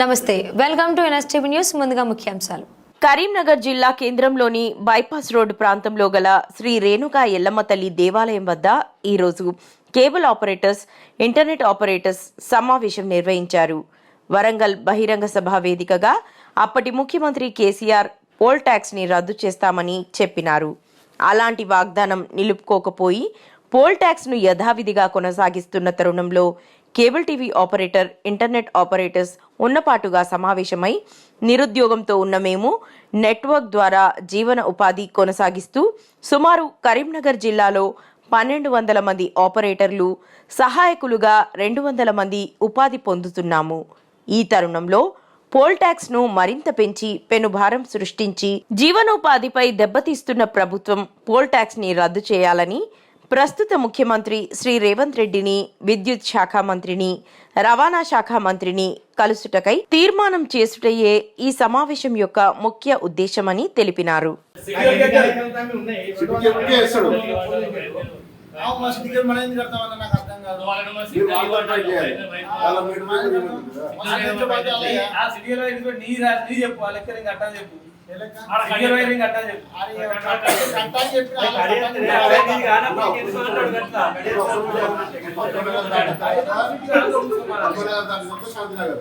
నమస్తే welcome to NSTV news ముందుగా ముఖ్యాంశాలు. కరీంనగర్ జిల్లా కేంద్రంలోని బైపాస్ రోడ్డు ప్రాంతంలో గల శ్రీ రేణుకా ఎల్లమ్మ తల్లి దేవాలయం వద్ద ఈరోజు కేబుల్ ఆపరేటర్స్ ఇంటర్నెట్ ఆపరేటర్స్ సమావేశం నిర్వహించారు. వరంగల్ బహిరంగ సభ వేదికగా అప్పటి ముఖ్యమంత్రి కేసీఆర్ పోల్ ట్యాక్స్ని రద్దు చేస్తామని చెప్పినారు. అలాంటి వాగ్దానం నిలుపుకోకపోయి పోల్ ట్యాక్స్ను యథావిధిగా కొనసాగిస్తున్న తరుణంలో cable TV operator internet operators ఉన్నపాటుగా సమావేశమై నిరుద్యోగంతో ఉన్న మేము నెట్వర్క్ ద్వారా జీవన ఉపాధి కొనసాగిస్తూ సుమారు కరీంనగర్ జిల్లాలో పన్నెండు వందల మంది ఆపరేటర్లు సహాయకులుగా రెండు వందల మంది ఉపాధి పొందుతున్నాము. ఈ తరుణంలో పోల్ ట్యాక్స్ను మరింత పెంచి పెనుభారం సృష్టించి జీవనోపాధిపై దెబ్బతీస్తున్న ప్రభుత్వం పోల్ ట్యాక్స్ని రద్దు చేయాలని ప్రస్తుత ముఖ్యమంత్రి శ్రీ రేవంత్ రెడ్డిని విద్యుత్ శాఖ మంత్రిని రవాణా శాఖ మంత్రిని కలుసుటకై తీర్మానం చేసుటయే ఈ సమావేశం యొక్క ముఖ్య ఉద్దేశమని తెలిపినారు చెప్పు పద్మనగర్ శాంతినగర్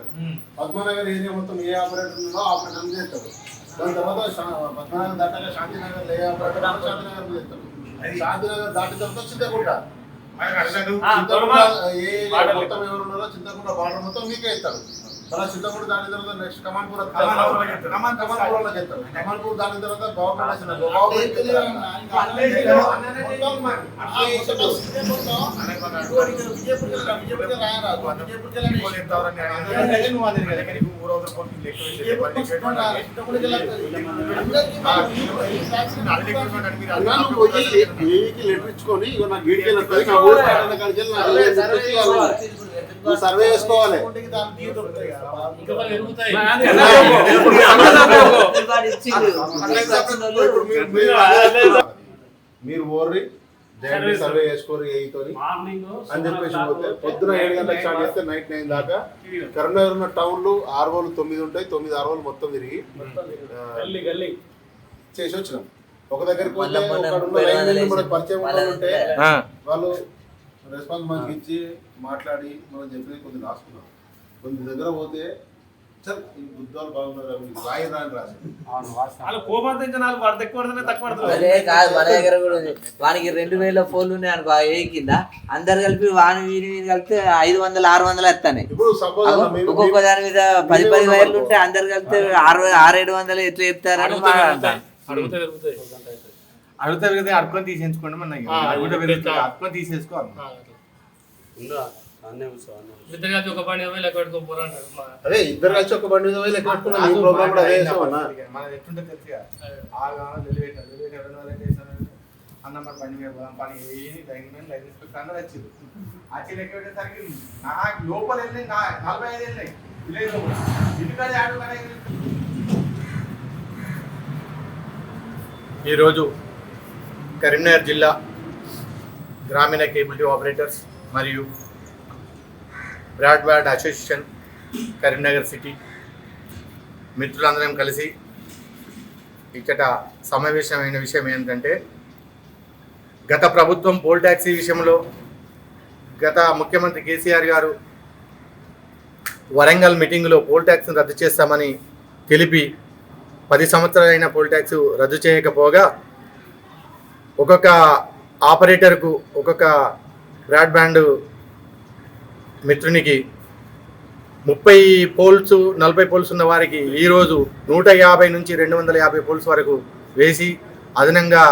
పద్మనగర్ ఏరియా మొత్తం ఏ ఆపరేటర్ ఉందో ఆపరేటర్ చేస్తారు దాని తర్వాత పద్మనగర్ దాటాక శాంతినగర్ ఏ ఆపరేటర్ శాంతినగర్ చేస్తారు శాంతినగర్ దాటిన తర్వాత చింతకుంట ఏ మొత్తం ఎవరు ఉన్నారో చింతకుంట బార్డర్ మొత్తం మీకే ఇస్తారు. మళ్ళీ చింతకుంట దాటిన తర్వాత నెక్స్ట్ కమాన్పూర్ కమాన్ కమాన్పూర్ చేస్తారు కమాన్పూర్ దాటిన తర్వాత పోయి లెటర్ ఇచ్చుకొని నాకు గీడికి వెళ్ళి సర్వే-. చేసుకోవాలి. నువ్వు సర్వే మీరు- ఓర్రి జయంతి సర్వే చేసుకోరు ఏఈతోని. అని చెప్పేసి పోతే పొద్దున ఏడు గంటలకు స్టార్ట్ చేస్తే నైట్ నైన్ దాకా. కరీంనగర్ ఉన్న టౌన్లు ఆర్వోలు తొమ్మిది ఉంటాయి తొమ్మిది ఆర్వోలు మొత్తం తిరిగి చేసి వచ్చినాం. ఒక దగ్గరికి పోతే పరిచయం ఉంటే వాళ్ళు రెస్పాన్స్ మనకి ఇచ్చి మాట్లాడి మనం చెప్పి కొన్ని రాసుకున్నాం కొన్ని దగ్గర పోతే సార్ ఈ బుద్ధాలు బాగున్నారు? అవి రాయి రాని రాసి వాళ్ళు తక్కువ అదే పడుతున్నాయి కాదు మన దగ్గర కూడా ఉంది. వానికి రెండు వేల ఫోన్లు ఉన్నాయి అనుకో ఏ కింద. అందరు కలిపి వాని వీని వీని కలిపితే ఐదు వందలు ఆరు వందలు వస్తాయి. ఇప్పుడు సపోజ్ ఒక్కొక్క దాని మీద పది పది వైర్లు ఉంటే అందరు కలిపితే ఆరు ఆరేడు వందలు ఎట్లా చెప్తారని. అడిగితే పెరుగుతాయి అడుగుతా పెరిగితే అడుకొని తీసేసుకోండి మన అడుగుతా అడుకొని తీసేసుకోవాలి ఇద్దరు కలిసి ఒక లెక్క మా అదే ఇద్దరు కలిసి ఒక బండి మీద పోయి లెక్క పెట్టుకున్నాం ప్రోగ్రామ్ కూడా అదే అన్న? తెలుసుగా ఆరు కావాలి మరి బండి మీద పోదాం పని ఏది లైన్ మ్యాన్ లైన్ ఇన్స్పెక్టర్ అందరూ వచ్చింది వచ్చి లెక్క పెట్టేసరికి నాకు లోపల వెళ్ళినాయి నా నలభై ఐదు వెళ్ళినాయి. విలేజ్ లోపల ఇంటికాడ ఆడు ఈరోజు కరీంనగర్ జిల్లా గ్రామీణ కేబుల్ టీ ఆపరేటర్స్ మరియు బ్రాడ్బ్యాండ్ అసోసియేషన్ కరీంనగర్ సిటీ మిత్రులందరం కలిసి ఇచ్చట సమావేశమైన విషయం ఏంటంటే గత ప్రభుత్వం పోల్ ట్యాక్సీ విషయంలో గత ముఖ్యమంత్రి కేసీఆర్ గారు వరంగల్ మీటింగ్లో పోల్ ట్యాక్స్ను రద్దు చేస్తామని తెలిపి పది సంవత్సరాలైన పోల్ ట్యాక్స్ రద్దు చేయకపోగా ఒక్కొక్క ఆపరేటర్కు ఒక్కొక్క బ్రాడ్బ్యాండ్ మిత్రునికి ముప్పై పోల్స్ నలభై పోల్స్ ఉన్న వారికి ఈరోజు నూట యాభై నుంచి రెండు వందల యాభై పోల్స్ వరకు వేసి అదనంగా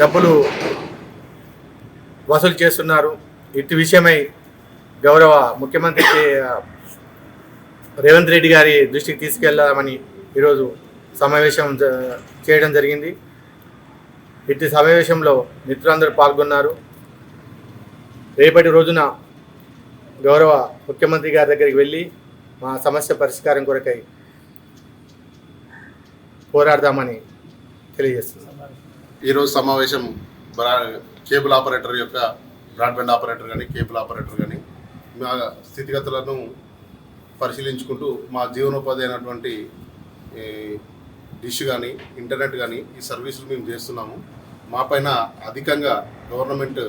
డబ్బులు వసూలు చేస్తున్నారు. ఇటు విషయమై గౌరవ ముఖ్యమంత్రి రేవంత్ రెడ్డి గారి దృష్టికి తీసుకెళ్ళామని ఈరోజు సమావేశం చేయడం జరిగింది. ఇట్టి సమావేశంలో మిత్రులందరూ పాల్గొన్నారు. రేపటి రోజున గౌరవ ముఖ్యమంత్రి గారి దగ్గరికి వెళ్ళి మా సమస్య పరిష్కారం కొరకై పోరాడదామని తెలియజేస్తున్నాం. ఈరోజు సమావేశం బ్రా కేబుల్ ఆపరేటర్ యొక్క బ్రాడ్బ్యాండ్ ఆపరేటర్ కానీ కేబుల్ ఆపరేటర్ కానీ మా స్థితిగతులను పరిశీలించుకుంటూ మా జీవనోపాధి అయినటువంటి ఈ డిష్ కానీ ఇంటర్నెట్ కానీ ఈ సర్వీసులు మేము చేస్తున్నాము. మా పైన అధికంగా గవర్నమెంట్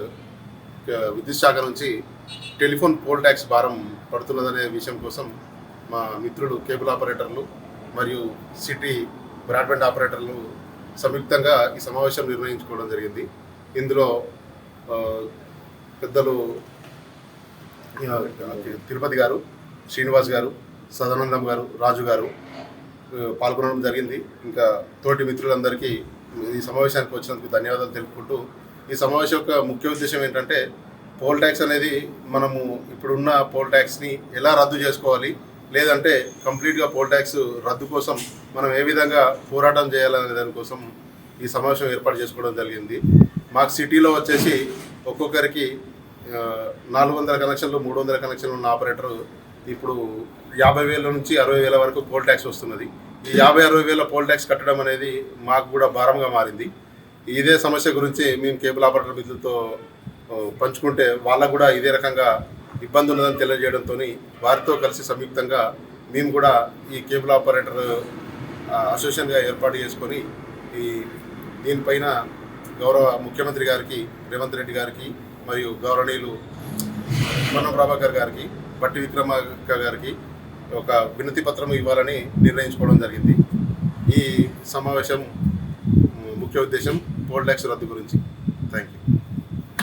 విద్యుత్ శాఖ నుంచి టెలిఫోన్ పోల్ ట్యాక్స్ భారం పడుతున్నదనే విషయం కోసం మా మిత్రులు కేబుల్ ఆపరేటర్లు మరియు సిటీ బ్రాడ్బ్యాండ్ ఆపరేటర్లు సంయుక్తంగా ఈ సమావేశం నిర్వహించుకోవడం జరిగింది. ఇందులో పెద్దలు తిరుపతి గారు శ్రీనివాస్ గారు సదానందం గారు రాజు గారు పాల్గొనడం జరిగింది. ఇంకా తోటి మిత్రులందరికీ ఈ సమావేశానికి వచ్చినందుకు ధన్యవాదాలు తెలుపుకుంటూ ఈ సమావేశం యొక్క ముఖ్య ఉద్దేశం ఏంటంటే పోల్ ట్యాక్స్ అనేది మనము ఇప్పుడున్న పోల్ ట్యాక్స్ని ఎలా రద్దు చేసుకోవాలి లేదంటే కంప్లీట్గా పోల్ ట్యాక్స్ రద్దు కోసం మనం ఏ విధంగా పోరాటం చేయాలనే దానికోసం ఈ సమావేశం ఏర్పాటు చేసుకోవడం జరిగింది. మాకు సిటీలో వచ్చేసి ఒక్కొక్కరికి నాలుగు వందల కనెక్షన్లు మూడు వందల కనెక్షన్లు ఉన్న ఆపరేటర్ ఇప్పుడు యాభై వేల నుంచి అరవై వేల వరకు పోల్ ట్యాక్స్ వస్తున్నది. ఈ యాభై అరవై వేల పోల్ ట్యాక్స్ కట్టడం అనేది మాకు కూడా భారంగా మారింది. ఇదే సమస్య గురించి మేము కేబుల్ ఆపరేటర్ మిత్రులతో పంచుకుంటే వాళ్ళకు కూడా ఇదే రకంగా ఇబ్బంది ఉన్నదని తెలియజేయడంతో వారితో కలిసి సంయుక్తంగా మేము కూడా ఈ కేబుల్ ఆపరేటర్ అసోసియేషన్గా ఏర్పాటు చేసుకొని ఈ దీనిపైన గౌరవ ముఖ్యమంత్రి గారికి రేవంత్ రెడ్డి గారికి మరియు గౌరవనీయులు మన ప్రభాకర్ గారికి బట్టి విక్రమార్క గారికి ఒక వినతి పత్రం ఇవ్వాలని నిర్ణయించుకోవడం జరిగింది. ఈ సమావేశం ముఖ్య ఉద్దేశం పోల్ ట్యాక్స్ రద్దు గురించి.